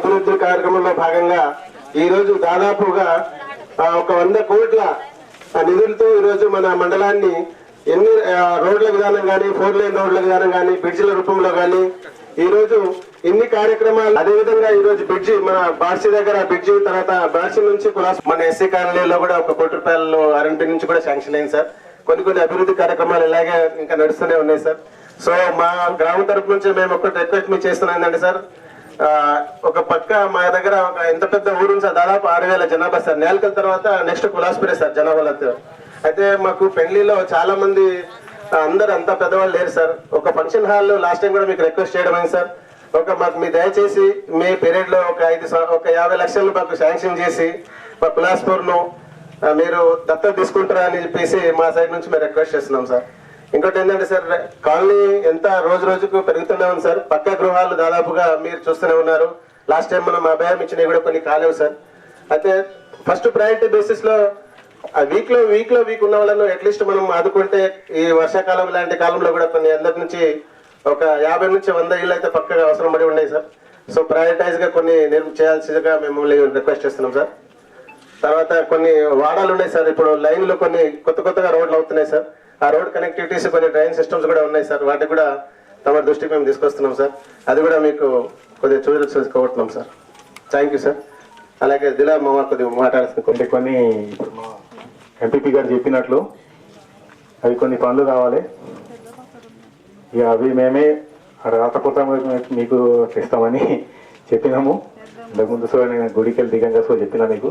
అభివృద్ధి కార్యక్రమంలో భాగంగా ఈ రోజు దాదాపుగా ఒక వంద కోట్ల నిధులతో ఈ రోజు మన మండలాన్ని ఎన్ని రోడ్ల విధానం కానీ ఫోర్ లైన్ రోడ్ల విధానం కానీ బ్రిడ్జిల రూపంలో కానీ ఈ రోజు ఇన్ని కార్యక్రమాలు అదే విధంగా ఈ రోజు బ్రిడ్జి మన బార్సి దగ్గర బ్రిడ్జి తర్వాత బార్సి నుంచి కులాస్ మన ఎస్సీ కాలనీలో కూడా ఒక కోటి రూపాయలు ఆర్ఎంపీ నుంచి కూడా శాంక్షన్ అయింది సార్. కొన్ని కొన్ని అభివృద్ధి కార్యక్రమాలు ఇలాగే ఇంకా నడుస్తూనే ఉన్నాయి సార్. సో మా గ్రామం తరపు నుంచి మేము ఒక రిక్వెస్ట్ మీకు చేస్తున్నాం ఏంటంటే సార్ ఒక పక్క మా దగ్గర ఒక ఎంత పెద్ద ఊరు ఉంది సార్ దాదాపు ఆరు వేల జనాభా సార్. నేలకల తర్వాత నెక్స్ట్ కులాస్పురే సార్ జనాభాలతో అయితే మాకు పెళ్ళిలో చాలా మంది అందరు అంతా పెద్దవాళ్ళు లేరు సార్. ఒక ఫంక్షన్ హాల్లో లాస్ట్ టైం కూడా మీకు రిక్వెస్ట్ చేయడం అయింది సార్. ఒక మాకు మీ దయచేసి మీ పీరియడ్లో ఒక ఐదు ఒక యాభై లక్షలు మాకు శాంక్షన్ చేసి మా కులాస్పూర్ను మీరు దత్తత తీసుకుంటారా అని చెప్పేసి మా సైడ్ నుంచి మేము రిక్వెస్ట్ చేస్తున్నాం సార్. ఇంకోటి ఏంటంటే సార్ కాలనీ ఎంత రోజు రోజుకు పెరుగుతూనే ఉంది సార్. పక్క గృహాలు దాదాపుగా మీరు చూస్తూనే ఉన్నారు. లాస్ట్ టైం మనం అభయం ఇచ్చినవి కూడా కొన్ని కాలేవు సార్. అయితే ఫస్ట్ ప్రయారిటీ బేసిస్లో ఆ వీక్లో వీక్లో వీక్ ఉన్న వాళ్ళను అట్లీస్ట్ మనం ఆదుకుంటే ఈ వర్షాకాలం లాంటి కాలంలో కూడా కొన్ని అందరి నుంచి ఒక యాభై నుంచి వంద ఇళ్ళు అయితే పక్కగా అవసరం పడి ఉన్నాయి సార్. సో ప్రయారిటైజ్గా కొన్ని నిర్మి చేయాల్సిందిగా మిమ్మల్ని రిక్వెస్ట్ చేస్తున్నాం సార్. తర్వాత కొన్ని వాడాలు ఉన్నాయి సార్. ఇప్పుడు లైన్లో కొన్ని కొత్త కొత్తగా రోడ్లు అవుతున్నాయి సార్. ఆ రోడ్ కనెక్టివిటీస్ కొన్ని డ్రైన్ సిస్టమ్స్ కూడా ఉన్నాయి సార్. వాటికి కూడా తమ దృష్టికి మేము తీసుకొస్తున్నాం సార్. అది కూడా మీకు కొద్దిగా చూసుకోబోతున్నాం సార్. థ్యాంక్ యూ సార్ అలాగే దిలా మామ కొద్దిగా మాట్లాడుతుంది కొన్ని కొన్ని ఇప్పుడు మా ఎంపీపీ గారు చెప్పినట్లు అవి కొన్ని పనులు కావాలి. ఇక అవి మేమే రాతపూర్తం మీకు తెస్తామని చెప్పినాము. ఇంతకుముందు సో నేను గుడికి వెళ్ళి దిగంగా సో చెప్పినా మీకు.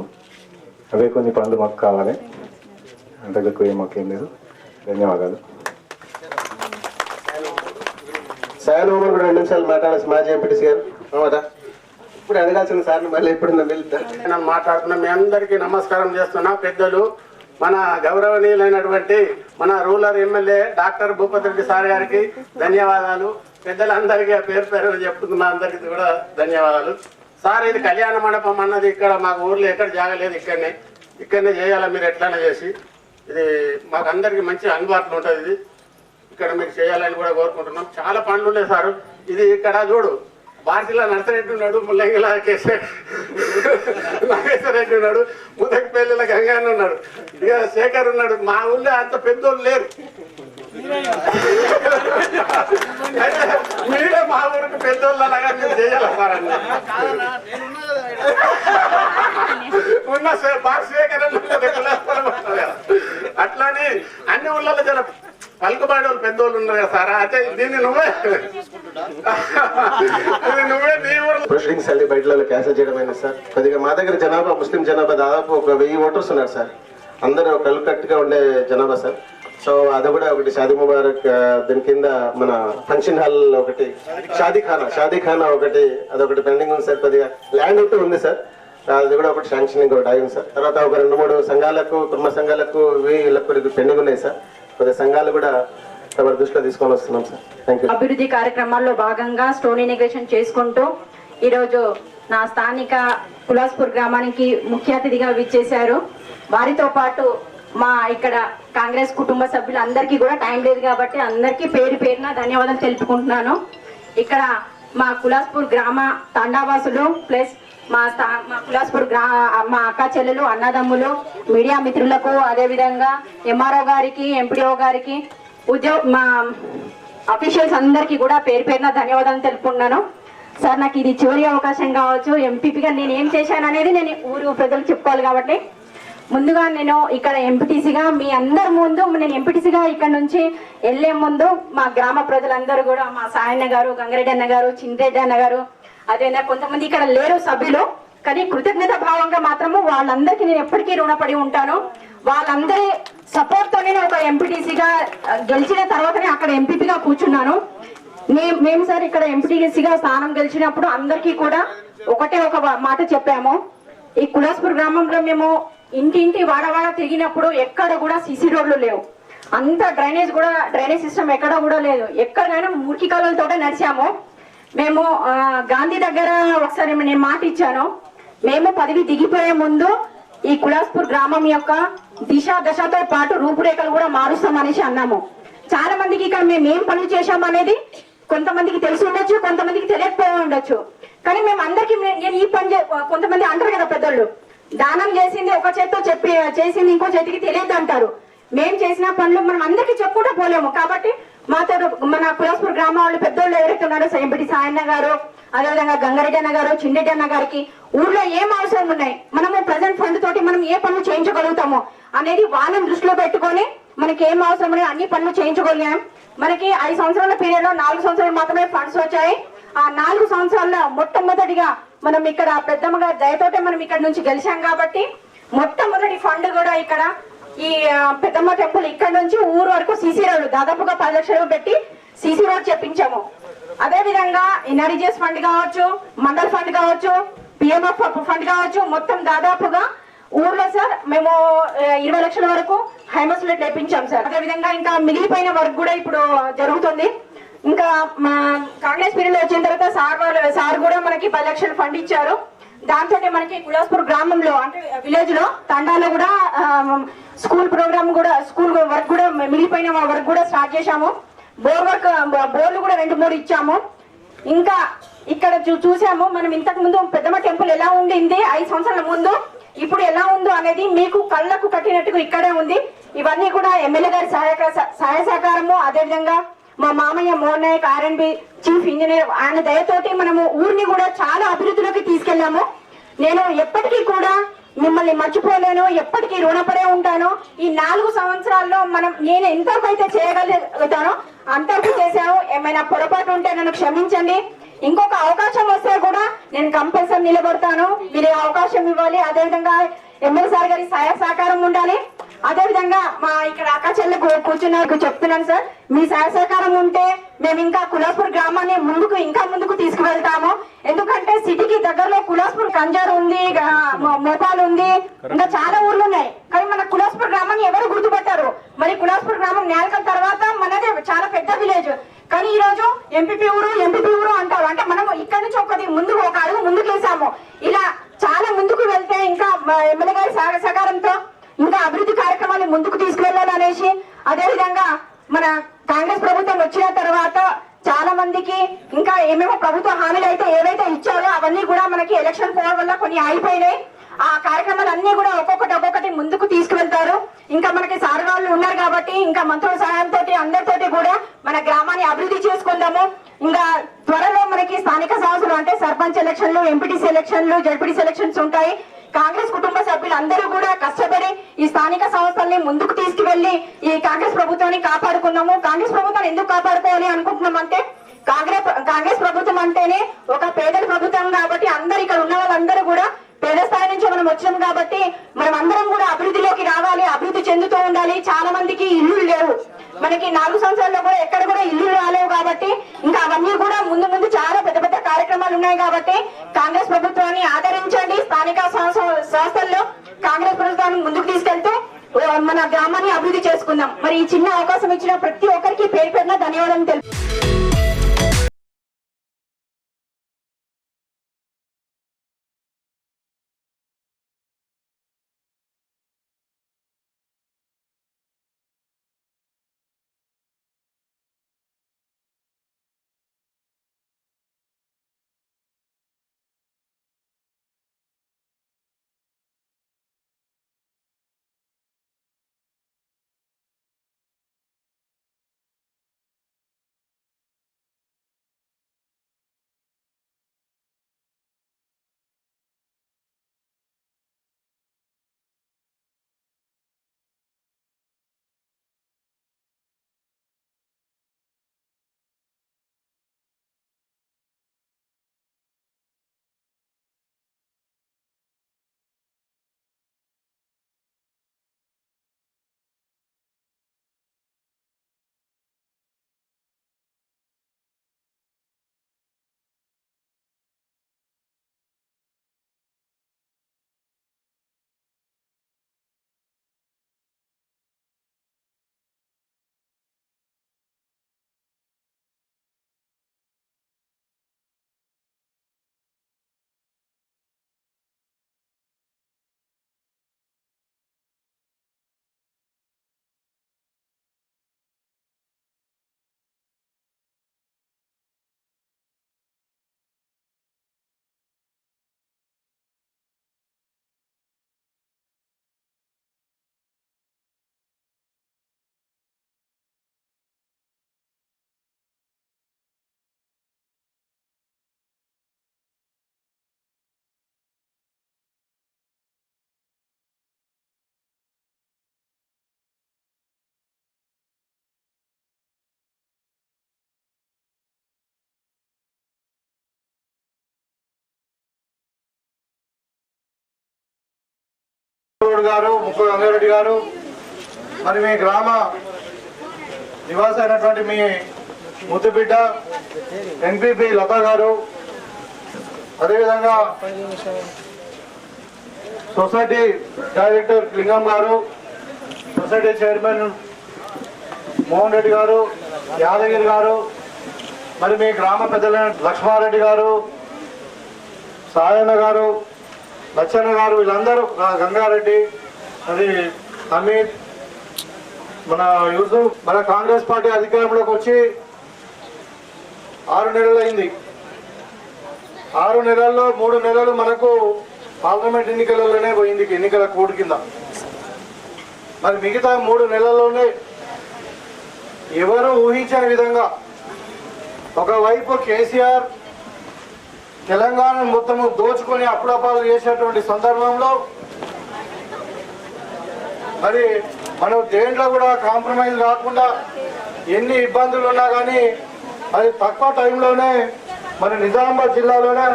అవే కొన్ని పనులు మాకు కావాలి. అంటే ఏం మాకేం లేదు. ధన్యవాదాలు. సాయన్ కూడా రెండు నిమిషాలు మాట్లాడాల్సి మాజీ ఎంపీటీసీ గారు మామదా ఇప్పుడు అడగాల్సిన సార్ని మళ్ళీ ఎప్పుడన్నా వెళ్తా నేను మాట్లాడుతున్నా మీ అందరికీ నమస్కారం చేస్తున్నా. పెద్దలు మన గౌరవనీయులైనటువంటి మన rural MLA doctor Bhupathi Reddy sir గారికి ధన్యవాదాలు. పెద్దలందరికీ పేరు పేరు చెప్తున్న అందరికీ కూడా ధన్యవాదాలు. సార్ ఇది కళ్యాణ మండపం అన్నది ఇక్కడ మాకు ఊర్లో ఎక్కడ జాగలేదు ఇక్కడనే. ఇక్కడనే చేయాలా మీరు ఎట్లనే చేసి? ఇది మాకు అందరికీ మంచి అందుబాటులో ఉంటుంది ఇది. ఇక్కడ మీరు చేయాలని కూడా కోరుకుంటున్నాం. చాలా పనులు ఉన్నాయి సార్. ఇది ఇక్కడ చూడు. భారతీయ నర్సరెడ్డి ఉన్నాడు ముల్లంగిల కేసరి నాగేశ్వరరెడ్డి ఉన్నాడు ముదకపల్లిల గంగాన్న ఉన్నాడు. ఇక శేఖర్ ఉన్నాడు. మా ఊళ్ళో అంత పెద్దోళ్ళు లేరు. మీరే మా ఊరికి పెద్దోళ్ళు అలాగా మీరు చేయాలన్నారండి సార్ ఉన్న శే- అట్లానే అన్ని ఊళ్ళలో జర పలుకుబాడి వాళ్ళు పెద్దోళ్ళు ఉన్నారు కదా సార్ అయితే దీన్ని నువ్వే ఇది నువ్వే నీ ఊరు ప్రొసీడింగ్స్ అన్ని బయటలో క్యాన్సిల్ చేయడం సార్ కొద్దిగా మా దగ్గర జనాభా ముస్లిం జనాభా దాదాపు ఒక వెయ్యి ఓటర్స్ ఉన్నారు సార్ అందరూ కట్టుగా ఉండే జనాభా సార్ సో అది కూడా ఒకటి షాదీ ముబారక్ దీని కింద మన ఫంక్షన్ హాల్ ఒకటి. షాదీ ఖానా షాదీ ఖానా ఒకటి అదొకటి పెండింగ్ ఉంది సార్ కొద్దిగా. ల్యాండ్ ఒకటి ఉంది సార్. అది కూడా ఒకటి శాంక్షనింగ్ ఒకటి అయింది సార్. తర్వాత ఒక రెండు మూడు సంఘాలకు కుటుంబ సంఘాలకు వీళ్ళకు పెండింగ్ ఉన్నాయి సార్. కొద్దిగా సంఘాలు కూడా తమ దృష్టిలో తీసుకొని వస్తున్నాం సార్. థ్యాంక్ యూ అభివృద్ధి కార్యక్రమాల్లో భాగంగా స్టోన్ ఇనిగ్రేషన్ చేసుకుంటూ ఈరోజు నా స్థానిక కులాస్పూర్ గ్రామానికి ముఖ్య అతిథిగా విచ్చేశారు. వారితో పాటు మా ఇక్కడ కాంగ్రెస్ కుటుంబ సభ్యులు అందరికీ కూడా టైం లేదు కాబట్టి అందరికీ పేరు పేరున ధన్యవాదాలు తెలుపుకుంటున్నాను. ఇక్కడ మా కులాస్పూర్ గ్రామ తండావాసులు ప్లస్ మా స్థా మా కులాస్పూర్ గ్రా మా అక్క చెల్లెలు అన్నదమ్ములు మీడియా మిత్రులకు అదేవిధంగా ఎంఆర్ఓ గారికి ఎంపీడీఓ గారికి ఉద్యోగ మా అఫీషియల్స్ అందరికీ కూడా పేరు పేరున ధన్యవాదాలు తెలుపుకున్నాను సార్ నాకు ఇది చివరి అవకాశం కావచ్చు. ఎంపీపీగా నేను ఏం చేశాను అనేది నేను ఊరు ప్రజలు చెప్పుకోవాలి కాబట్టి. ముందుగా నేను ఇక్కడ ఎంపీటీసీగా మీ అందరి ముందు నేను ఎంపీటీసీగా ఇక్కడ నుంచి వెళ్ళే ముందు మా గ్రామ ప్రజలందరూ కూడా మా సాయన్న గారు గంగరెడ్డి అన్న గారు చింతరెడ్డి అన్న గారు అదేనా కొంతమంది ఇక్కడ లేరు సభ్యులు. కానీ కృతజ్ఞత భావంగా మాత్రము వాళ్ళందరికీ నేను ఎప్పటికీ రుణపడి ఉంటాను. వాళ్ళందరి సపోర్ట్తో నేను ఒక ఎంపీటీసీగా గెలిచిన తర్వాతనే అక్కడ ఎంపీపీగా కూర్చున్నాను. మేము సార్ ఇక్కడ ఎంపీటీసీగా స్థానం గెలిచినప్పుడు అందరికీ కూడా ఒకటే ఒక మాట చెప్పాము. ఈ కులాస్పూర్ గ్రామంలో మేము ఇంటింటి వాడవాడ తిరిగినప్పుడు ఎక్కడ కూడా సిసి రోడ్లు లేవు. అంత డ్రైనేజ్ కూడా డ్రైనేజ్ సిస్టమ్ ఎక్కడ కూడా లేదు. ఎక్కడైనా మురికి కాలువలతోటే నడిచాము. మేము గాంధీ దగ్గర ఒకసారి నేను మాట ఇచ్చాను. మేము పదవి దిగిపోయే ముందు ఈ కులాస్పూర్ గ్రామం యొక్క దిశ దశతో పాటు రూపురేఖలు కూడా మారుస్తామనేసి అన్నాము. చాలా మందికి ఇక్కడ మేము ఏం పనులు చేశాం అనేది కొంతమందికి తెలిసి ఉండొచ్చు కొంతమందికి తెలియకపోయి ఉండొచ్చు. కానీ మేము అందరికి నేను ఈ పని కొంతమంది అంటారు కదా పెద్దోళ్ళు. దానం చేసింది ఒక చేత్తో చెప్పి చేసింది ఇంకో చేతికి తెలియదు అంటారు. మేం చేసిన పనులు మనం అందరికీ చెప్పుకుంటూ పోలేము. కాబట్టి మాతో మన కులాస్పూర్ గ్రామ వాళ్ళు పెద్దోళ్ళు ఎవరైతే ఉన్నారో ఎంపటి సాయన్న గారు అదేవిధంగా గంగారెడ్డి అన్న గారు చిన్నరెడ్డి అన్న గారికి ఊర్లో ఏం అవసరం ఉన్నాయి? మనము ప్రజెంట్ ఫండ్ తోటి మనం ఏ పనులు చేయించగలుగుతాము? అనేది వాళ్ళని దృష్టిలో పెట్టుకొని మనకి ఏం అవసరం ఉన్నాయి? అన్ని పనులు చేయించగలిగాం. మనకి ఐదు సంవత్సరాల పీరియడ్లో నాలుగు సంవత్సరాలు మాత్రమే ఫండ్స్ వచ్చాయి. ఆ నాలుగు సంవత్సరాల్లో మొట్టమొదటిగా మనం ఇక్కడ పెద్దమ్మ గారి దయతోటే మనం ఇక్కడ నుంచి గెలిచాం కాబట్టి మొట్టమొదటి ఫండ్ కూడా ఇక్కడ ఈ పెద్దమ్మ టెంపుల్ ఇక్కడ నుంచి ఊరు వరకు సీసీ రోడ్ దాదాపుగా పది లక్షలు పెట్టి సీసీ రోడ్ చెప్పించాము. అదే విధంగా ఎన్ఆర్జీఎస్ ఫండ్ కావచ్చు మండల్ ఫండ్ కావచ్చు పిఎంఎఫ్ ఫండ్ కావచ్చు మొత్తం దాదాపుగా ఊర్లో సార్ మేము ఇరవై లక్షల వరకు హైమస్ లెట్ లేపించాం సార్. అదే విధంగా ఇంకా మిగిలిపోయిన వర్క్ కూడా ఇప్పుడు జరుగుతుంది. ఇంకా మా కాంగ్రెస్ పీరియడ్ వచ్చిన తర్వాత సార్ వాళ్ళు సార్ కూడా మనకి పది లక్షలు ఫండ్ ఇచ్చారు. దాంతో మనకి గులాస్పూర్ గ్రామంలో అంటే విలేజ్లో తండాలో కూడా స్కూల్ ప్రోగ్రామ్ కూడా స్కూల్ వర్క్ కూడా మిగిలిపోయిన వర్క్ కూడా స్టార్ట్ చేశాము. బోర్ వర్క్ బోర్లు కూడా రెండు మూడు ఇచ్చాము. ఇంకా ఇక్కడ చూ- చూసాము మనం ఇంతకు ముందు పెద్దమ్మ టెంపుల్ ఎలా ఉండింది ఐదు సంవత్సరాల ముందు ఇప్పుడు ఎలా ఉందో అనేది మీకు కళ్ళకు కట్టినట్టుగా ఇక్కడే ఉంది. ఇవన్నీ కూడా ఎమ్మెల్యే గారి సహాయక సహాయ సహకారము అదేవిధంగా మా మామయ్య మోహన్ నాయక్ చీఫ్ ఇంజనీర్ ఆయన దయతోటి మనము ఊరిని కూడా చాలా అభివృద్ధిలోకి తీసుకెళ్ళాము. నేను ఎప్పటికీ కూడా మిమ్మల్ని మర్చిపోలేను. ఎప్పటికీ రుణపడే ఉంటాను. ఈ నాలుగు సంవత్సరాల్లో మనం నేను ఎంతవరకు అయితే చేయగలుగుతానో అంతవరకు చేశాను. ఏమైనా పొరపాటు ఉంటే నన్ను క్షమించండి. ఇంకొక అవకాశం వస్తే కూడా నేను కంపల్సరీ నిలబడతాను. మీరు అవకాశం ఇవ్వాలి. అదేవిధంగా ఎమ్మెల్యే సార్ గారి సహాయ సహకారం ఉండాలి. అదే విధంగా మా ఇక్కడ అక్క చెల్లె కూర్చున్నారు చెప్తున్నాను సార్. మీ సహాయ సహకారం ఉంటే మేము ఇంకా కులాస్పూర్ గ్రామాన్ని ముందుకు ఇంకా ముందుకు తీసుకువెళ్తాము. ఎందుకంటే సిటీకి దగ్గరలో కులాస్పూర్ కంజార్ ఉంది మోపాల్ ఉంది. ఇంకా చాలా ఊర్లు ఉన్నాయి. కానీ మన కులాస్పూర్ గ్రామాన్ని ఎవరు గుర్తుపట్టారు. మరి కులాస్పూర్ గ్రామం నేలకల తర్వాత మనదే చాలా పెద్ద విలేజ్. కానీ ఈ రోజు ఎంపీపీ ఊరు ఎంపీపీ ఊరు అంటారు. అంటే మనం ఇక్కడ నుంచి ఒకటి ముందుకు ఒక అడుగు ముందుకు వేసాము ఇలా చాలా ముందుకు వెళ్తే ఇంకా ఎమ్మెల్యే గారి సహ- సహకారంతో ఇంకా అభివృద్ధి కార్యక్రమాలు ముందుకు తీసుకువెళ్ళాలనేసి అదేవిధంగా మన కాంగ్రెస్ ప్రభుత్వం వచ్చిన తర్వాత చాలా మందికి ఇంకా ఏమేమో ప్రభుత్వ హామీలు అయితే ఏవైతే ఇచ్చారో అవన్నీ కూడా మనకి ఎలక్షన్ పోవడం వల్ల కొన్ని ఆగిపోయినాయి. ఆ కార్యక్రమాలు అన్ని కూడా ఒక్కొక్కటి ఒక్కొక్కటి ముందుకు తీసుకువెళ్తారు. ఇంకా మనకి సార్ వాళ్ళు ఉన్నారు కాబట్టి ఇంకా మంత్రుల సహాయంతో అందరితోటి కూడా మన గ్రామాన్ని అభివృద్ధి చేసుకుందాము. ఇంకా త్వరలో మనకి స్థానిక సంస్థలు అంటే సర్పంచ్ ఎలక్షన్లు ఎంపీటీ సెలక్షన్లు జడ్పీటీ సెలక్షన్స్ ఉంటాయి. కాంగ్రెస్ కుటుంబ సభ్యులందరూ కూడా కష్టపడి ఈ స్థానిక సంస్థల్ని ముందుకు తీసుకువెళ్ళి ఈ కాంగ్రెస్ ప్రభుత్వాన్ని కాపాడుకున్నాము. కాంగ్రెస్ ప్రభుత్వాన్ని ఎందుకు కాపాడుకోవాలి అనుకుంటున్నాం అంటే కాంగ్రెస్ కాంగ్రెస్ ప్రభుత్వం అంటేనే ఒక పేదల ప్రభుత్వం కాబట్టి అందరు ఇక్కడ ఉన్న వాళ్ళందరూ కూడా పేద స్థాయి నుంచి మనం వచ్చాం కాబట్టి మనం అందరం కూడా అభివృద్ధిలోకి రావాలి అభివృద్ధి చెందుతూ ఉండాలి. చాలా మందికి ఇల్లు లేవు. మనకి నాలుగు సంవత్సరాల్లో కూడా ఎక్కడ కూడా ఇల్లు రాలేవు కాబట్టి ఇంకా అవన్నీ కూడా ముందు ముందు చాలా పెద్ద పెద్ద కార్యక్రమాలు ఉన్నాయి కాబట్టి కాంగ్రెస్ ప్రభుత్వాన్ని ఆదరించండి. స్థానిక సంస్థల్లో కాంగ్రెస్ ప్రభుత్వాన్ని ముందుకు తీసుకెళ్తే మన గ్రామాన్ని అభివృద్ధి చేసుకుందాం. మరి ఈ చిన్న అవకాశం ఇచ్చిన ప్రతి ఒక్కరికి పేరు పేరున ధన్యవాదాలు తెలుపు గౌడ్ గారు ముక్కు రంగారెడ్డి గారు మరి మీ గ్రామ నివాస అయినటువంటి మీ ముద్దుబిడ్డ ఎన్పిపి లత గారు అదేవిధంగా సొసైటీ డైరెక్టర్ లింగం గారు సొసైటీ చైర్మన్ మోహన్ రెడ్డి గారు యాదగిరి గారు మరి మీ గ్రామ పెద్దలైన లక్ష్మారెడ్డి గారు సాయన్న గారు లచ్చన్న గారు వీళ్ళందరూ గంగారెడ్డి అది అమిత్ మన యూసుఫ్ మన కాంగ్రెస్ పార్టీ అధికారంలోకి వచ్చి ఆరు నెలలు అయింది ఆరు నెలల్లో మూడు నెలలు మనకు పార్లమెంట్ ఎన్నికలలోనే పోయింది ఎన్నికల కోడ్ కింద. మరి మిగతా మూడు నెలల్లోనే ఎవరు ఊహించని విధంగా ఒకవైపు కేసీఆర్ తెలంగాణ మొత్తము దోచుకొని అప్పుడపాలు చేసేటువంటి సందర్భంలో మరి మనం దేంట్లో కూడా కాంప్రమైజ్ కాకుండా ఎన్ని ఇబ్బందులు ఉన్నా కానీ అది తక్కువ టైంలోనే మన నిజామాబాద్ జిల్లాలోనే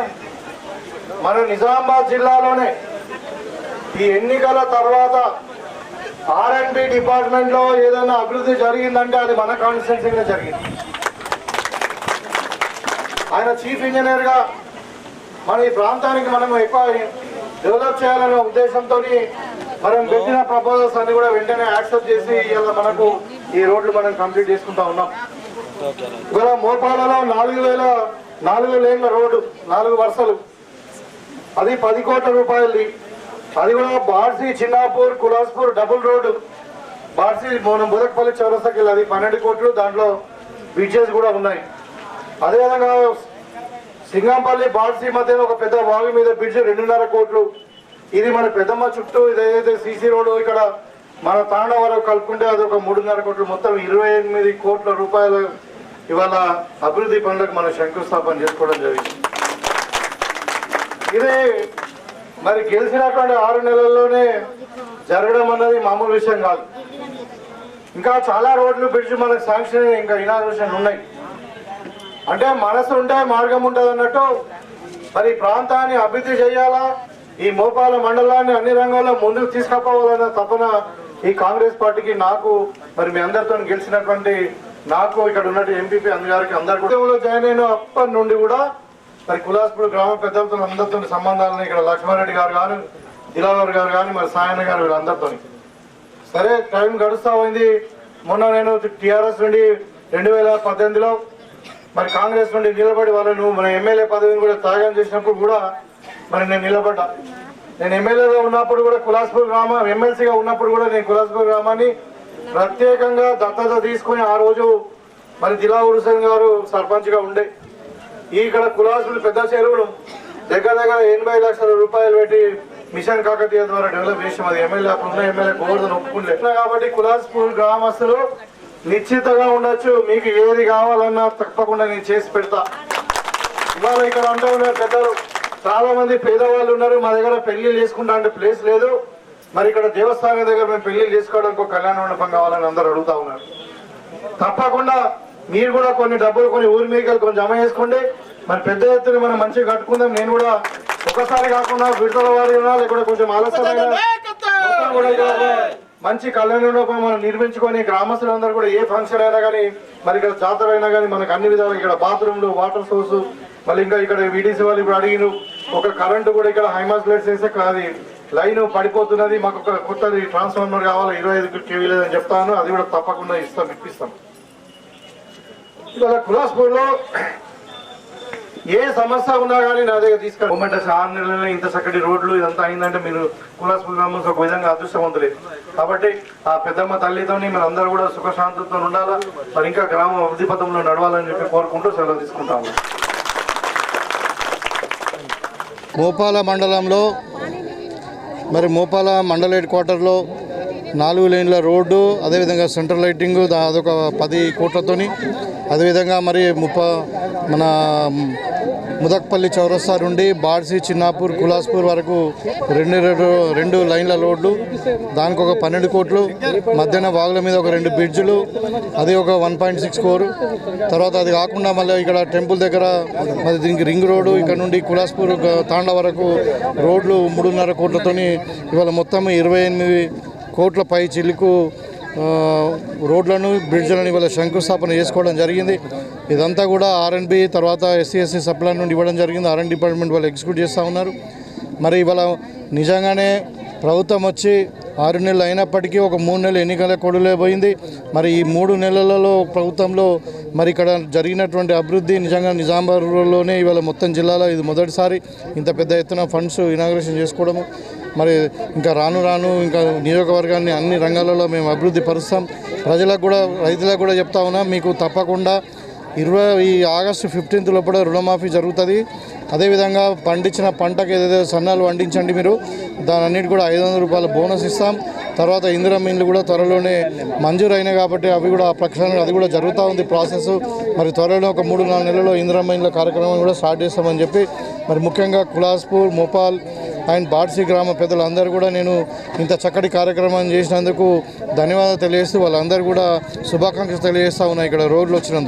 మన నిజామాబాద్ జిల్లాలోనే ఈ ఎన్నికల తర్వాత ఆర్ఎండ్బి డిపార్ట్మెంట్లో ఏదైనా అభివృద్ధి జరిగిందంటే అది మన కాన్స్టిట్యున్సీలో జరిగింది. ఆయన చీఫ్ ఇంజనీర్గా మన ఈ ప్రాంతానికి మనం ఎక్కువ డెవలప్ చేయాలనే ఉద్దేశంతో మనం పెట్టిన ప్రపోజల్స్ అన్ని కూడా వెంటనే యాక్సెప్ట్ చేసి ఇలా మనకు ఈ రోడ్లు మనం కంప్లీట్ చేసుకుంటా ఉన్నాం. ఇవాళ మోపాలలో నాలుగు వేల నాలుగు లేన్ల రోడ్డు నాలుగు వరుసలు. అది పది కోట్ల రూపాయలది. అది కూడా బార్సీ చిన్నాపూర్ కులాస్పూర్ డబుల్ రోడ్డు. బార్సీ మనం బుదకపల్లి చౌరస్తాకి వెళ్ళి అది పన్నెండు కోట్లు దాంట్లో బ్రిడ్జెస్ కూడా ఉన్నాయి. అదేవిధంగా సింగంపల్లి బార్సీ మధ్యన ఒక పెద్ద వాగు మీద బ్రిడ్జ్ రెండున్నర కోట్లు. ఇది మన పెద్దమ్మ చుట్టూ ఇది ఏదైతే సీసీ రోడ్డు ఇక్కడ మన తాండ వరకు కలుపుకుంటే అది ఒక మూడున్నర కోట్లు. మొత్తం ఇరవై ఎనిమిది కోట్ల రూపాయలు ఇవాళ అభివృద్ధి పనులకు మనం శంకుస్థాపన చేసుకోవడం జరిగింది. ఇది మరి గెలిచినటువంటి ఆరు నెలల్లోనే జరగడం అన్నది మామూలు విషయం కాదు. ఇంకా చాలా రోడ్లు బ్రిడ్జ్ మనకు శాంక్షన్ ఇంకా ఇనాగ్రేషన్ ఉన్నాయి. అంటే మనసు ఉంటే మార్గం ఉంటుంది అన్నట్టు మరి ఈ ప్రాంతాన్ని అభివృద్ధి చేయాలా ఈ మోపాల మండలాన్ని అన్ని రంగాల్లో ముందుకు తీసుకుపోవాలన్న తపన ఈ కాంగ్రెస్ పార్టీకి నాకు మరి మీ అందరితో గెలిచినటువంటి నాకు ఇక్కడ ఉన్నట్టు ఎంపీపీ అందరికి అందరు జాయిన్ అయిన అప్పటి నుండి కూడా మరి కులాస్పూర్ గ్రామ పెద్దలతో అందరితో సంబంధాలను ఇక్కడ లక్ష్మారెడ్డి గారు కానీ దిలావర్ గారు కానీ మరి సాయన్న గారు వీళ్ళందరితో సరే టైం గడుస్తా పోయింది మొన్న నేను టిఆర్ఎస్ నుండి రెండు వేల పద్దెనిమిదిలో మరి కాంగ్రెస్ నుండి నిలబడి వాళ్ళను మన ఎమ్మెల్యే పదవిని కూడా త్యాగం చేసినప్పుడు కూడా మరి నేను నిలబడ్డా. నేను ఎమ్మెల్యేగా ఉన్నప్పుడు కూడా కులాస్పూర్ గ్రామం ఎమ్మెల్సీగా ఉన్నప్పుడు కూడా నేను కులాస్పూర్ గ్రామాన్ని ప్రత్యేకంగా దత్తత తీసుకొని ఆ రోజు మరి దిలా ఉరుసన్ గారు సర్పంచ్గా ఉండే. ఇక్కడ కులాసులు పెద్ద చెరువులు దగ్గర దగ్గర ఎనభై లక్షల రూపాయలు పెట్టి మిషన్ కాకతీయ ద్వారా డెవలప్ చేసాం అది ఎమ్మెల్యే అప్పుడు ఉన్న ఎమ్మెల్యే గోవర్ధన్ ఒప్పుకుంటే కాబట్టి కులాస్పూర్ గ్రామస్తులు నిశ్చితగా ఉండొచ్చు. మీకు ఏది కావాలన్నా తప్పకుండా నేను చేసి పెడతా. ఇవాళ ఇక్కడ అంటూ ఉన్నారు పెద్దలు. చాలా మంది పేదవాళ్ళు ఉన్నారు. మా దగ్గర పెళ్ళి చేసుకుంటా అంటే ప్లేస్ లేదు. మరి ఇక్కడ దేవస్థానం దగ్గర మేము పెళ్ళి చేసుకోవడానికి ఒక కళ్యాణ మండపం కావాలని అందరూ అడుగుతా ఉన్నారు. తప్పకుండా మీరు కూడా కొన్ని డబ్బులు కొన్ని ఊరి మీదకి కొన్ని జమ చేసుకోండి. మరి పెద్ద ఎత్తున మనం మంచిగా కట్టుకుందాం. నేను కూడా ఒకసారి కాకుండా విడుదల వారి లేకపోతే కొంచెం ఆలస్యమైన. కూడా మంచి కళ్యాణ మండపం మనం నిర్మించుకొని గ్రామస్తులందరూ కూడా ఏ ఫంక్షన్ అయినా కానీ మరి ఇక్కడ జాతర అయినా కానీ మనకు అన్ని విధాలు ఇక్కడ బాత్రూమ్లు వాటర్ సోర్స్ మళ్ళీ ఇంకా ఇక్కడ వీడీసీ వాళ్ళు ఇప్పుడు అడిగిన ఒక కరెంటు కూడా ఇక్కడ హైమాస్ లైట్స్ వేస్తే అది లైన్ పడిపోతున్నది మాకు ఒక కొత్తది ట్రాన్స్ఫార్మర్ కావాలి ఇరవై ఐదు కేవీ లేదని చెప్తాను అది కూడా తప్పకుండా ఇస్తాం ఇప్పిస్తాం. ఇవాళ కులాస్పూర్లో ఏ సమస్య ఉన్నా కానీ నా దగ్గర తీసుకెళ్ళి ఆరు నెలల్లో ఇంత చక్కటి రోడ్లు ఇదంతా అయిందంటే మీరు కులాస్పూర్ గ్రామం ఒక విధంగా అదృష్టవంతులే. కాబట్టి ఆ పెద్దమ్మ తల్లితోని మన అందరూ కూడా సుఖశాంతితో ఉండాలా. మరి ఇంకా గ్రామం అభివృద్ధి పథంలో నడవాలని చెప్పి కోరుకుంటూ సెలవు తీసుకుంటాము. మోపాల మండలంలో మరి మోపాల మండల హెడ్ క్వార్టర్లో నాలుగు లేన్ల రోడ్డు అదేవిధంగా సెంట్రల్ లైటింగ్ దా- అదొక పది కోట్లతోని అదేవిధంగా మరి ముప్ప మన ముదక్పల్లి చౌరస్తా నుండి బాడ్సి చిన్నాపూర్ కులాస్పూర్ వరకు రెండు రెండు రెండు లైన్ల రోడ్లు దానికి ఒక పన్నెండు కోట్లు మధ్యాహ్న వాగుల మీద ఒక రెండు బ్రిడ్జ్లు అది ఒక వన్ పాయింట్ సిక్స్ కోరు. తర్వాత అది కాకుండా మళ్ళీ ఇక్కడ టెంపుల్ దగ్గర మరి దీనికి రింగ్ రోడ్డు ఇక్కడ నుండి కులాస్పూర్ తాండ వరకు రోడ్లు మూడున్నర కోట్లతోని ఇవాళ మొత్తం ఇరవై ఎనిమిది కోట్ల పై చిల్లుకు రోడ్లను బ్రిడ్జ్లను ఇవాళ శంకుస్థాపన చేసుకోవడం జరిగింది. ఇదంతా కూడా ఆర్ఎండ్బి తర్వాత ఎస్సీ ఎస్సీ సప్లై నుండి ఇవ్వడం జరిగింది. ఆర్ఎన్ డిపార్ట్మెంట్ వాళ్ళు ఎగ్జిక్యూట్ చేస్తూ ఉన్నారు. మరి ఇవాళ నిజంగానే ప్రభుత్వం వచ్చి ఆరు నెలలు అయినప్పటికీ ఒక మూడు నెలలు ఎన్నికల కొడులే పోయింది. మరి ఈ మూడు నెలలలో ప్రభుత్వంలో మరి ఇక్కడ జరిగినటువంటి అభివృద్ధి నిజంగా నిజామాబాద్లోనే ఇవాళ మొత్తం జిల్లాలో ఇది మొదటిసారి. ఇంత పెద్ద ఎత్తున ఫండ్స్ ఇనాగ్రేషన్ చేసుకోవడము. మరి ఇంకా రాను రాను ఇంకా నియోజకవర్గాన్ని అన్ని రంగాలలో మేము అభివృద్ధి పరుస్తాం. ప్రజలకు కూడా రైతులకు కూడా చెప్తా ఉన్నా మీకు తప్పకుండా ఇరవై ఈ ఆగస్టు ఫిఫ్టీన్త్ లోపల రుణమాఫీ జరుగుతుంది. అదేవిధంగా పండించిన పంటకు ఏదైతే సన్నాలు పండించండి మీరు దాని అన్నిటి కూడా ఐదు వందల రూపాయల బోనస్ ఇస్తాం. తర్వాత ఇందిరా మీన్లు కూడా త్వరలోనే మంజూరు అయినాయి కాబట్టి అవి కూడా ఆ ప్రక్షాళన అది కూడా జరుగుతూ ఉంది ప్రాసెస్. మరి త్వరలో ఒక మూడు నాలుగు నెలల్లో ఇందిరా మైన్ల కార్యక్రమం కూడా స్టార్ట్ చేస్తామని చెప్పి మరి ముఖ్యంగా కులాస్పూర్ మోపాల్ అండ్ బాడ్సీ గ్రామ పెద్దలందరూ కూడా నేను ఇంత చక్కటి కార్యక్రమం చేసినందుకు ధన్యవాదాలు తెలియజేస్తూ వాళ్ళందరూ కూడా శుభాకాంక్షలు తెలియజేస్తూ ఉన్నాయి ఇక్కడ రోడ్లు వచ్చినందుకు.